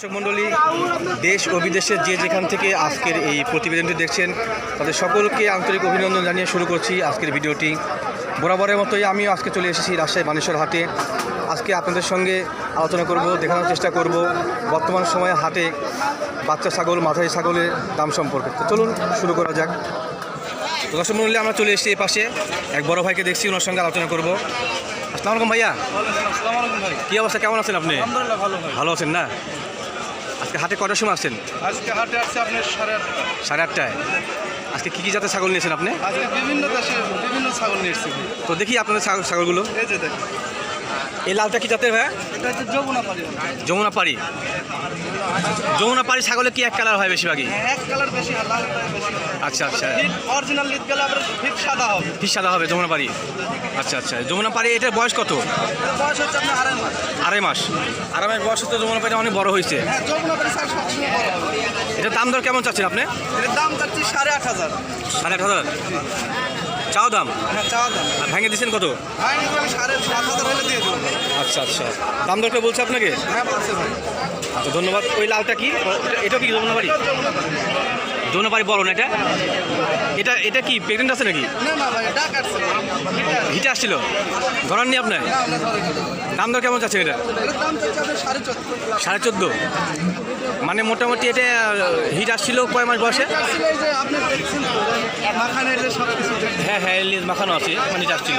দর্শক মণ্ডলী দেশ ও বিদেশের যে যেখান থেকে আজকের এই প্রতিবেদনটি দেখছেন তাদের সকলকে আন্তরিক অভিনন্দন জানিয়ে শুরু করছি আজকের ভিডিওটি। বরাবরের মতোই আমিও আজকে চলে এসেছি রাজশাহী বানেশ্বর হাটে। আজকে আপনাদের সঙ্গে আলোচনা করব দেখানোর চেষ্টা করব বর্তমান সময়ে হাটে বাচ্চা ছাগল মাথায় ছাগলের দাম সম্পর্কে। তো চলুন শুরু করা যাক। দর্শক মণ্ডলী আমরা চলে এসেছি এই পাশে। এক বড় ভাইকে দেখছি ওনার সঙ্গে আলোচনা করব। আসসালামু আলাইকুম ভাইয়া। ভাই। কী অবস্থা? কেমন আছেন আপনি? ভালো আছেন না? আজকে হাটে কটার সময় আসছেন? আজকে হাটে আসছে আপনার সাড়ে আটটা সাড়ে আটটায়। আজকে কী কী জাতের ছাগল নিয়েছেন আপনি? আজকে বিভিন্ন দেশে বিভিন্ন ছাগল নিয়েছেন তো দেখি আপনাদের ছাগল ছাগলগুলো। এই যে দেখেন। এই লালটা কি জাতের এটা হচ্ছে যমুনা পাড়ি। যমুনা পাড়ি। ছাগলে কি এক কালার হয় বেশিরভাগই? বেশি আর আচ্ছা আচ্ছা। অরিজিনাল লিড আবার সাদা হবে। সাদা হবে যমুনা পাড়ি। আচ্ছা আচ্ছা। যমুনা পাড়ি এটার বয়স কত? বয়স হচ্ছে আপনার আড়াই মাস। আড়াই মাস। আড়াই মাস বয়স তো যমুনা পাড়ি অনেক বড় হয়েছে। হ্যাঁ এটার দাম দর কেমন চাচ্ছেন আপনি? এর দাম চাচ্ছি সাড়ে আট হাজার। সাড়ে আট হাজার। চাও দাম? হ্যাঁ চাওয়া দাম। ভেঙে দিচ্ছেন কত? আচ্ছা আচ্ছা। দাম দরকার বলছে আপনাকে? হ্যাঁ আচ্ছা ধন্যবাদ। ওই লালটা কি? এটা কি ধন্যবাদ ধন্যবাদ এটাও যমুনা পারি যমুনা পাড়ি বড় না এটা। এটা এটা কি? প্রেগনেন্ট আছে নাকি। হিটে আসছিল? ধরাননি আপনার। দাম দর কেমন চাচ্ছেন এটা? সাড়ে চোদ্দ। মানে মোটামুটি এটা হিট আসছিল কয় মাস বয়সে। হ্যাঁ হ্যাঁ লেজ মাখানো আছে মানে হিট আসছিল।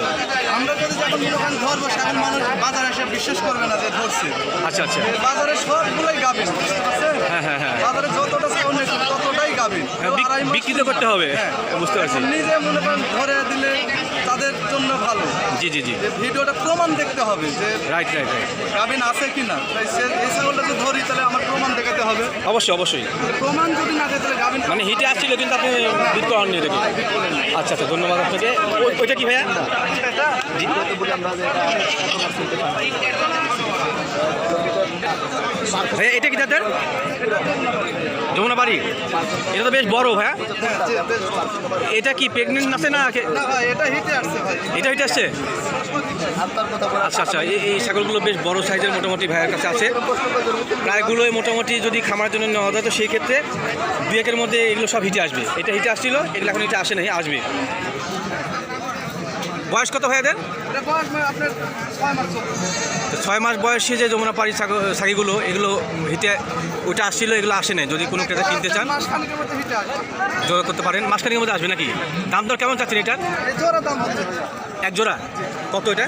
আমরা যদি যখন দোকান ধরবো সেখন মানুষ বাজারে এসে বিশ্বাস করবে না যে ধরছে। আচ্ছা আচ্ছা। বাজারে সবগুলোই গাবিন হ্যাঁ হ্যাঁ হ্যাঁ। বাজারে যতটা ছাগল নিয়েছে ততটাই গাবিন হ্যাঁ, বিক- আড়াই মাস বিক্রি তো করতে হবে। হ্যাঁ। বুঝতে পারছি। নিজে মনে করেন ধরে দিলে তাদের জন্য ভালো। জি জি জি। ভিডিওটা প্রমাণ দেখতে হবে যে রাইট রাইট রাইট গাবিন আছে কিনা। তাই সে- এই ছাগলটা যদি ধরি তাহলে আমার প্রমাণ দেখাতে হবে। অবশ্যই অবশ্যই। প্রমাণ যদি না দেয় তাহলে গাবিন মানে হিটে আসছিল কিন্তু আপনি বিট করাননি এটাকে আচ্ছা আচ্ছা ধন্যবাদ আপনাকে। ওইটা কি ভাইয়া? জি ভাইয়া এটা কি তাদের যমুনা বাড়ি। এটা তো বেশ বড় ভাইয়া হ্যাঁ। এটা কি প্রেগনেন্ট আছে না এটা হিটে আসছে এটা হিটে আসছে? আচ্ছা আচ্ছা এই এই ছাগলগুলো বেশ বড় সাইজের মোটামুটি ভাইয়ের কাছে আছে। প্রায়গুলোই মোটামুটি যদি খামার জন্য নেওয়া যায় তো সেই ক্ষেত্রে দু একের মধ্যে এগুলো সব হিটে আসবে। এটা হিটে আসছিল এগুলো এখন হিটে আসে নাই আসবে। বয়স কত ভাইয়াদের? আপনার ছয় মাস বয়সে যে যমুনা পাড়ি ছাগিগুলো এগুলো হিটে ওটা আসছিল এগুলো আসে নাই। যদি কোনো ক্রেতা কিনতে চান জোড়া করতে পারেন। মাসখানির মধ্যে আসবে নাকি? দাম দর কেমন চাচ্ছেন এটার? এক জোড়া? কত এটা?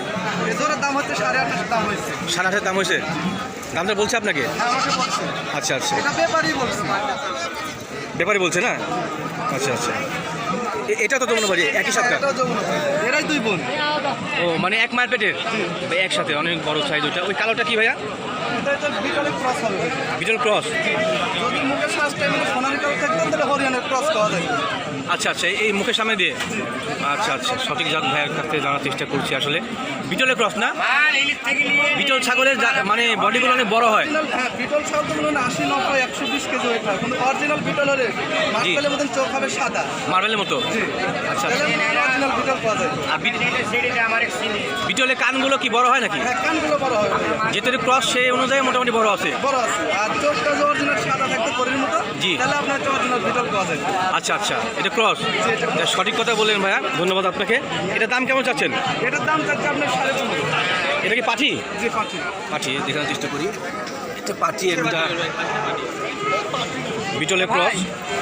দাম হচ্ছে সাড়ে আঠাশ দাম হয়েছে। সাড়ে দাম হয়েছে। দাম দর বলছে আপনাকে? হ্যাঁ আচ্ছা আচ্ছা। ব্যাপারে বলছে। না? আচ্ছা আচ্ছা। এটা তো তোমরা বাড়ি একই সাথে বোন ও মানে এক মায়ের পেটের একসাথে অনেক বড় সাইজ ওটা। ওই কালোটা কি ভাইয়া? ক্রস বিটল ক্রস। যদি মুকেশ ক্রস টাইমে সোনালি কাল থাকতেন তাহলে হরিয়ানার ক্রস করা যায় আচ্ছা আচ্ছা এই মুখের সামনে দিয়ে। আচ্ছা আচ্ছা সঠিক জাত ভাইয়ের কাছ থেকে জানার চেষ্টা করছি আসলে। বিটলের ক্রস না? বিটল ছাগলের মানে বডিগুলো অনেক বড় হয়। হ্যাঁ বিটল ছাগল তো মনে আশি নব্বই একশো বিশ কেজি ওয়েট হয়। কিন্তু অরিজিনাল বিটল হলে মাঝখানের মতন চোখ হবে সাদা। মার্বেলের মতো? আচ্ছা আচ্ছা। অরিজিনাল বিটল পাওয়া যায়। আর বিটলের কানগুলো কি বড় হয় নাকি? হ্যাঁ কানগুলো বড় যেহেতু ক্রস সেই অনুযায়ী মোটামুটি বড় আছে। বড় আছে। আর চোখটা যে অরিজিনাল সাদা থাকতে পরির মতো জি। তাহলে আপনার অরিজিনাল বিটল পাওয়া যায়। আচ্ছা আচ্ছা এটা ক্রস। সঠিক কথা বললেন ভাইয়া ধন্যবাদ আপনাকে। এটার দাম কেমন চাচ্ছেন? এটার দাম চাচ্ছে আপনার সাড়ে পনেরো এটা কি পাঠি জি পাঠি দেখানোর চেষ্টা করি। এটা পাঠি বিটলের ক্রস।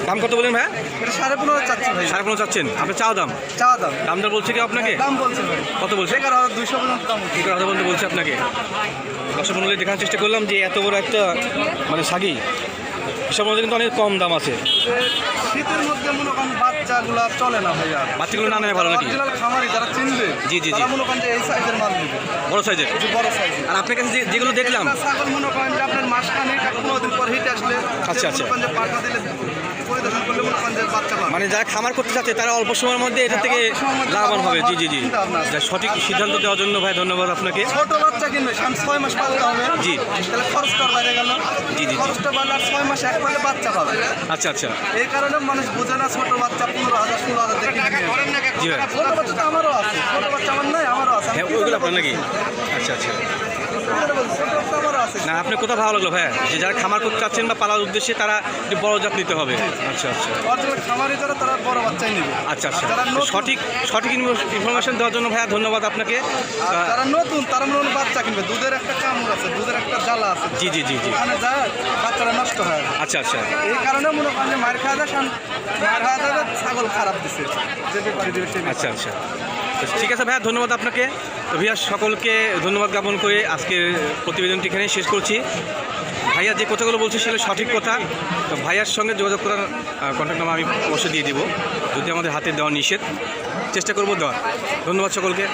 দাম কত বলেন এটা সাড়ে পনেরো চাচ্ছি ভাই। সাড়ে পনেরো চাচ্ছেন। আপনি চাও দাম? চা দাম। দাম দর বলছে কি আপনাকে? দাম বলছে কত বলছে? এগারো হাজার দুইশো পর্যন্ত দাম। এগারো হাজার পর্যন্ত বলছে আপনাকে। দর্শক মন্ডলী দেখানোর চেষ্টা করলাম যে এত বড় একটা মানে সাগি এসব মধ্যে কিন্তু অনেক কম দাম আছে। শীতের মধ্যে মনে করেন বাচ্চাগুলা চলে না ভাইয়া। বাচ্চাগুলো না নেয় ভালো নাকি? অরিজিনাল খামারি যারা চিনবে জি, জি, জি। মনে করেন যে এই সাইজের মাল নেবে। বড় সাইজের বড় আর আপনার কাছে যে- যেগুলো দেখলাম। ছাগল মনে করেন যে আপনার মাসখানেক পনেরো দিন পর হিট আসলে আচ্ছা, আচ্ছা। পাটা দিলে মনে যারা খামার করতে চাচ্ছে তারা অল্প সময়ের মধ্যে এটা থেকে লাভবান হবে। জি জি জি। সঠিক সিদ্ধান্ত দেওয়ার জন্য ভাই ধন্যবাদ আপনাকে। ছোট বাচ্চা কিনবে ছয় মাস পালতে হবে। জি। তাহলে খরচটা বাইরে গেল। জি, জি। খরচটা বাড়লে আর ছয় মাস এক পালে বাচ্চা পাবে। আচ্ছা আচ্ছা। এই কারণে মানুষ বোঝে না ছোট বাচ্চা পনেরো হাজার ষোলো হাজার দেখে জি ভাই। ছোট বাচ্চা তো আমারও আছে। ছোট বাচ্চা আমার নাই আমারও আছে। হ্যাঁ ওইগুলো আপনার নাকি? আচ্ছা আচ্ছা। না আপনি কোথাও ভালো লাগল ভাইয়া? যে যারা খামার করতে চাচ্ছেন বা পালার উদ্দেশ্যে তারা একটু বড় জাত নিতে হবে। আচ্ছা আচ্ছা। অরিজিনাল খামারি যারা তারা বড় বাচ্চাই নেবে। আচ্ছা আচ্ছা। সঠিক সঠিক ইনফরমেশন দেওয়ার জন্য ভাইয়া ধন্যবাদ আপনাকে। যারা নতুন তারা মনে বাচ্চা কিনবে। দুধের একটা কামড় আছে দুধের একটা জ্বালা আছে। জি জি জি জি। ওখানে যায় বাচ্চারা নষ্ট হয় আচ্ছা আচ্ছা। এই কারণে মনে করেন যে মায়ের খাওয়া যায় মায়ের খাওয়া যায় ছাগল খারাপ দিছে। যে ব্যাপারে দিবে আচ্ছা আচ্ছা। ঠিক আছে ভাইয়া, ধন্যবাদ আপনাকে। ভাইয়া, সকলকে ধন্যবাদ জ্ঞাপন করে আজকের প্রতিবেদনটি এখানেই শেষ করছি। ভাইয়া, যে কথাগুলো বলছে সেগুলো সঠিক কথা। তো ভাইয়ার সঙ্গে যোগাযোগ করার কন্ট্যাক্ট নাম্বার আমি অবশ্যই দিয়ে দেবো। যদি আমাদের হাতে দেওয়া নিষেধ, চেষ্টা করব দেওয়ার। ধন্যবাদ সকলকে।